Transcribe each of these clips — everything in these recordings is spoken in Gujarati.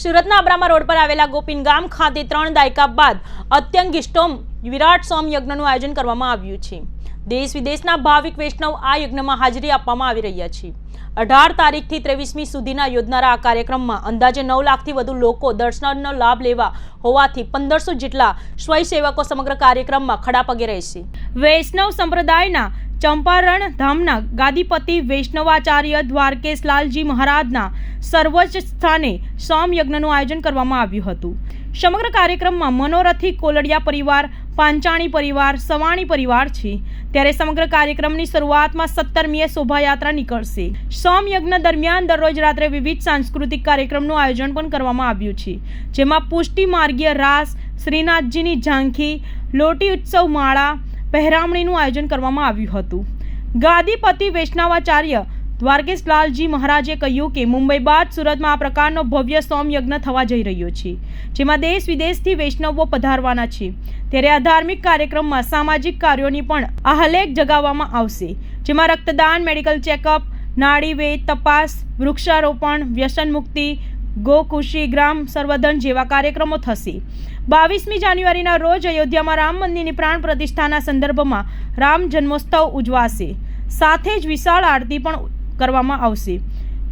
સુરતના અબ્રામા રોડ પર આવેલા ગોપીન ગામ ખાતે ત્રણ દાયકા બાદ અત્યંગિષ્ટોમ વિરાટ સોમ યજ્ઞનું આયોજન કરવામાં આવ્યું છે. દેશ વિદેશના ભાવિક વૈષ્ણવ આ યજ્ઞમાં હાજરી આપવામાં આવી રહ્યા છે. અઢાર તારીખથી ત્રેવીસમી સુધીના યોજનારા આ કાર્યક્રમમાં અંદાજે નવ લાખથી વધુ લોકો દર્શનનો લાભ લેવા હોવાથી પંદરસો જેટલા સ્વયંસેવકો સમગ્ર કાર્યક્રમમાં ખડા પગે રહેશે. વૈષ્ણવ સંપ્રદાયના ચંપારણ ધામના ગાદીપતિ વૈષ્ણવાચાર્ય દ્વારકેશલાલજી મહારાજના સર્વોચ્ચ સ્થાને સોમ યજ્ઞનું આયોજન કરવામાં આવ્યું હતું. સમગ્ર કાર્યક્રમમાં મનોરથી કોલડિયા પરિવાર, પાંચાણી પરિવાર, સવાણી પરિવાર છે. ત્યારે સમગ્ર કાર્યક્રમની શરૂઆતમાં સત્તરમીએ શોભાયાત્રા નીકળશે. સોમયજ્ઞ દરમિયાન દરરોજ રાત્રે વિવિધ સાંસ્કૃતિક કાર્યક્રમનું આયોજન પણ કરવામાં આવ્યું છે. જેમાં પુષ્ટિ માર્ગીય રાસ, શ્રીનાથજીની ઝાંખી, લોટી ઉત્સવ માળા પહેરામણીનું આયોજન કરવામાં આવ્યું હતું. ગાદીપતિ વૈષ્ણવાચાર્ય દ્વારકેશલાલજી મહારાજે કહ્યું કે મુંબઈ બાદ સુરતમાં આ પ્રકારનો ભવ્ય સોમયજ્ઞ થવા જઈ રહ્યો છે, જેમાં દેશ વિદેશથી વૈષ્ણવો પધારવાના છે. ત્યારે આ ધાર્મિક કાર્યક્રમમાં સામાજિક કાર્યોની પણ આહલેખ જગાવવામાં આવશે, જેમાં રક્તદાન, મેડિકલ ચેકઅપ નાડીવેદ તપાસ, વૃક્ષારોપણ, વ્યસન મુક્તિ ગોખુશી ગ્રામ સર્વધન જેવા કાર્યક્રમો થશે. બાવીસમી જાન્યુઆરીના રોજ અયોધ્યામાં રામ મંદિરની પ્રાણ પ્રતિષ્ઠાના સંદર્ભમાં રામ જન્મોત્સવ ઉજવાશે. સાથે જ વિશાળ આરતી પણ કરવામાં આવશે.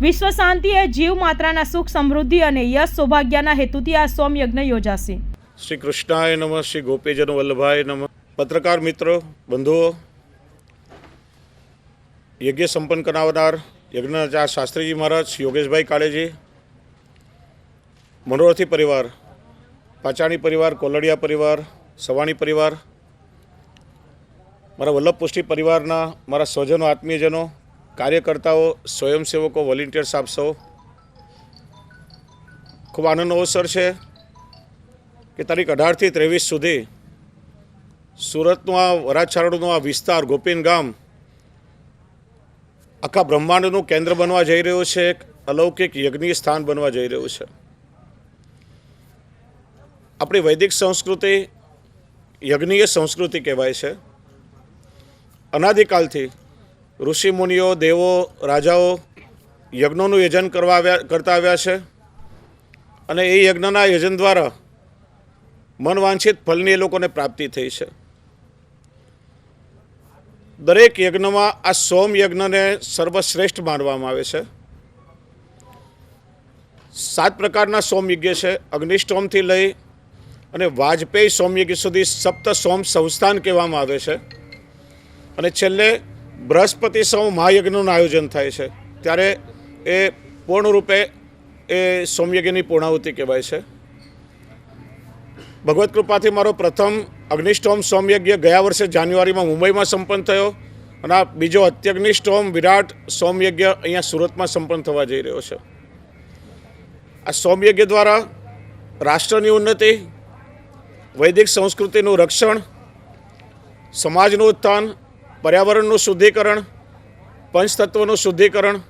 વિશ્વ શાંતિ એ જીવ માત્રાના સુખ, સમૃદ્ધિ અને યશ સૌભાગ્યના હેતુથી આ સોમયજ્ઞ યોજાશે. શ્રી કૃષ્ણાય નમઃ, શ્રી ગોપીજન વલ્લભાય નમઃ. પત્રકાર મિત્રો, બંધુઓ, યજ્ઞ સંપન્ન કરાવનાર યજ્ઞાચાર્ય શાસ્ત્રીજી મહારાજ, યોગેશભાઈ કાળેજી મનોરથી પરિવાર, પાચાણી પરિવાર, કોલડિયા પરિવાર, સવાણી પરિવાર, મારા વલ્લભ પુષ્ટિ પરિવારના મારા સ્વજનો, આત્મીયજનો, કાર્યકર્તાઓ, સ્વયંસેવકો વોલેન્ટિયર્સ આપ ખૂબ આનંદનો અવસર છે કે તારીખ અઢારથી ત્રેવીસ સુધી સુરતનું આ વરાછારડનું આ વિસ્તાર, ગોપીન ગામ, આખા બ્રહ્માંડનું કેન્દ્ર બનવા જઈ રહ્યું છે, એક અલૌકિક યજ્ઞીય સ્થાન બનવા જઈ રહ્યું છે. આપણી વૈદિક સંસ્કૃતિ યજ્ઞીય સંસ્કૃતિ કહેવાય છે. અનાદિકાલથી ઋષિમુનિઓ દેવો, રાજાઓ યજ્ઞોનું યજન કરવા આવ્યા, કરતા આવ્યા છે અને એ યજ્ઞના યજન દ્વારા મનવાંછિત ફલની એ લોકોને પ્રાપ્તિ થઈ છે. દરેક યજ્ઞમાં આ સોમ યજ્ઞને સર્વશ્રેષ્ઠ માનવામાં આવે છે. સાત પ્રકારના સોમ યજ્ઞ છે. અગ્નિષ્ટોમથી લઈ અને વાજપેયી સોમયજ્ઞ સુધી સપ્ત સોમ સંસ્થાન કહેવામાં આવે છે. અને છેલ્લે બૃહસ્પતિ સોમ મહાયજ્ઞનું આયોજન થાય છે. ત્યારે એ પૂર્ણરૂપે એ સોમયજ્ઞની પૂર્ણાહુતિ કહેવાય છે. ભગવત કૃપાથી મારો પ્રથમ અગ્નિષ્ટોમ સૌમ્યજ્ઞ ગયા વર્ષે જાન્યુઆરીમાં મુંબઈમાં સંપન્ન થયો અને આ બીજો અત્યગ્નિષ્ટોમ વિરાટ સોમયજ્ઞ અહીંયા સુરતમાં સંપન્ન થવા જઈ રહ્યો છે. આ સૌમ્યજ્ઞ દ્વારા રાષ્ટ્રની ઉન્નતિ વૈદિક સંસ્કૃતિનું રક્ષણ, સમાજનું ઉત્થાન, પર્યાવરણનું શુદ્ધિકરણ, પંચતત્વનું શુદ્ધિકરણ,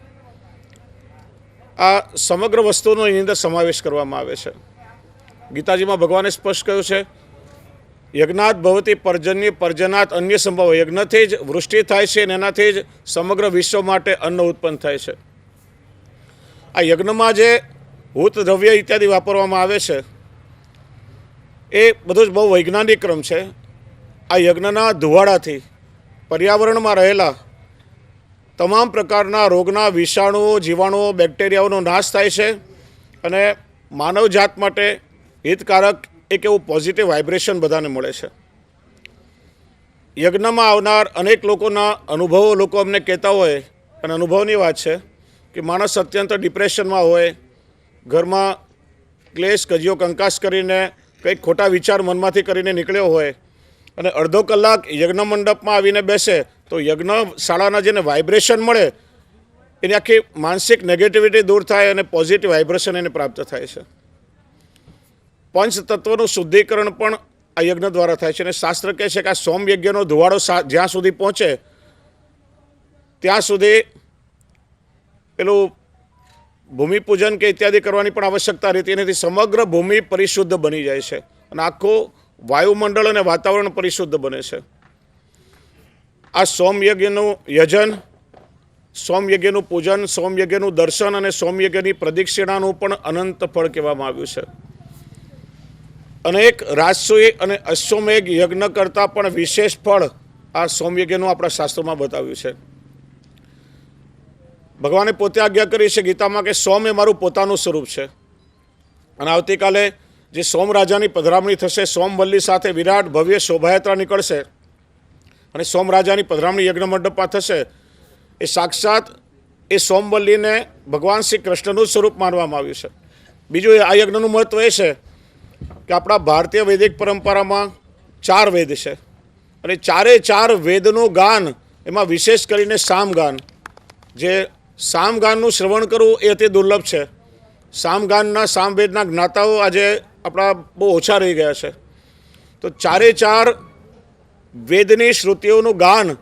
આ સમગ્ર વસ્તુનો એની અંદર સમાવેશ કરવામાં આવે છે. ગીતાજીમાં ભગવાને સ્પષ્ટ કહ્યું છે યજ્ઞાત ભવતી પર્જન્ય પર્જનાત અન્ય સંભવ. યજ્ઞથી જ વૃષ્ટિ થાય છે અને એનાથી જ સમગ્ર વિશ્વ માટે અન્ન ઉત્પન્ન થાય છે. આ યજ્ઞમાં જે ભૂત દ્રવ્ય ઇત્યાદિ વાપરવામાં આવે છે એ બધું જ બહુ વૈજ્ઞાનિક ક્રમ છે. આ યજ્ઞના ધુવાડાથી પર્યાવરણમાં રહેલા તમામ પ્રકારના રોગના વિષાણુઓ જીવાણુઓ બેક્ટેરિયાઓનો નાશ થાય છે અને માનવજાત માટે હિતકારક એક એવું પોઝિટિવ વાઇબ્રેશન બધાને મળે છે. યજ્ઞમાં આવનાર અનેક લોકોના અનુભવો લોકો અમને કહેતા હોય અને અનુભવની વાત છે કે માણસ અત્યંત ડિપ્રેશનમાં હોય, ઘરમાં ક્લેશ કજિયો કંકાસ કરીને કંઈક ખોટા વિચાર મનમાંથી કરીને નીકળ્યો હોય અને અડધો કલાક યજ્ઞ મંડપમાં આવીને બેસે, તો યજ્ઞ શાળાના જેને વાઇબ્રેશન મળે, એની આખી માનસિક નેગેટિવિટી દૂર થાય અને પોઝિટિવ વાઇબ્રેશન એને પ્રાપ્ત થાય છે. પંચ તત્વનું શુદ્ધિકરણ પણ આ યજ્ઞ દ્વારા થાય છે. અને શાસ્ત્ર કહે છે કે આ સોમ યજ્ઞનો ધુવાડો જ્યાં સુધી પહોંચે, ત્યાં સુધી પેલું ભૂમિપૂજન કે ઇત્યાદિ કરવાની પણ આવશ્યકતા રહેતી નથી. સમગ્ર ભૂમિ પરિશુદ્ધ બની જાય છે અને આખું વાયુમંડળ અને વાતાવરણ પરિશુદ્ધ બને છે. આ સોમયજ્ઞનું યજન, સોમયજ્ઞનું પૂજન, સોમયજ્ઞનું દર્શન અને સોમયજ્ઞની પ્રદક્ષિણાનું પણ અનંત ફળ કહેવામાં આવ્યું છે. અનેક રાજસૂય અને અશ્વમેઘ યજ્ઞ કરતાં પણ વિશેષ ફળ આ સોમયજ્ઞનું આપણા શાસ્ત્રોમાં બતાવ્યું છે. ભગવાને પોતે આજ્ઞા કરી છે ગીતામાં કે સોમ એ મારું પોતાનું સ્વરૂપ છે. અને આવતીકાલે જે સોમ રાજાની પધરામણી થશે સોમવલ્લી સાથે વિરાટ ભવ્ય શોભાયાત્રા નીકળશે અને સોમ રાજાની પધરામણી યજ્ઞ મંડપમાં થશે, એ સાક્ષાત એ સોમવલ્લીને ભગવાન શ્રી કૃષ્ણનું સ્વરૂપ માનવામાં આવ્યું છે. બીજું આ યજ્ઞનું મહત્ત્વ એ છે કે આપણા ભારતીય વૈદિક પરંપરામાં ચાર વેદ છે. અને ચારે ચાર વેદનું ગાન એમાં વિશેષ કરીને સામગાન જે સામગાનનું શ્રવણ કરવું એ અતિ દુર્લભ છે. સામગાનના સામવેદના જ્ઞાતાઓ આજે આપણા બહુ ઓછા રહી ગયા છે. તો ચારે ચાર વેદની શ્રુતિઓનું ગાન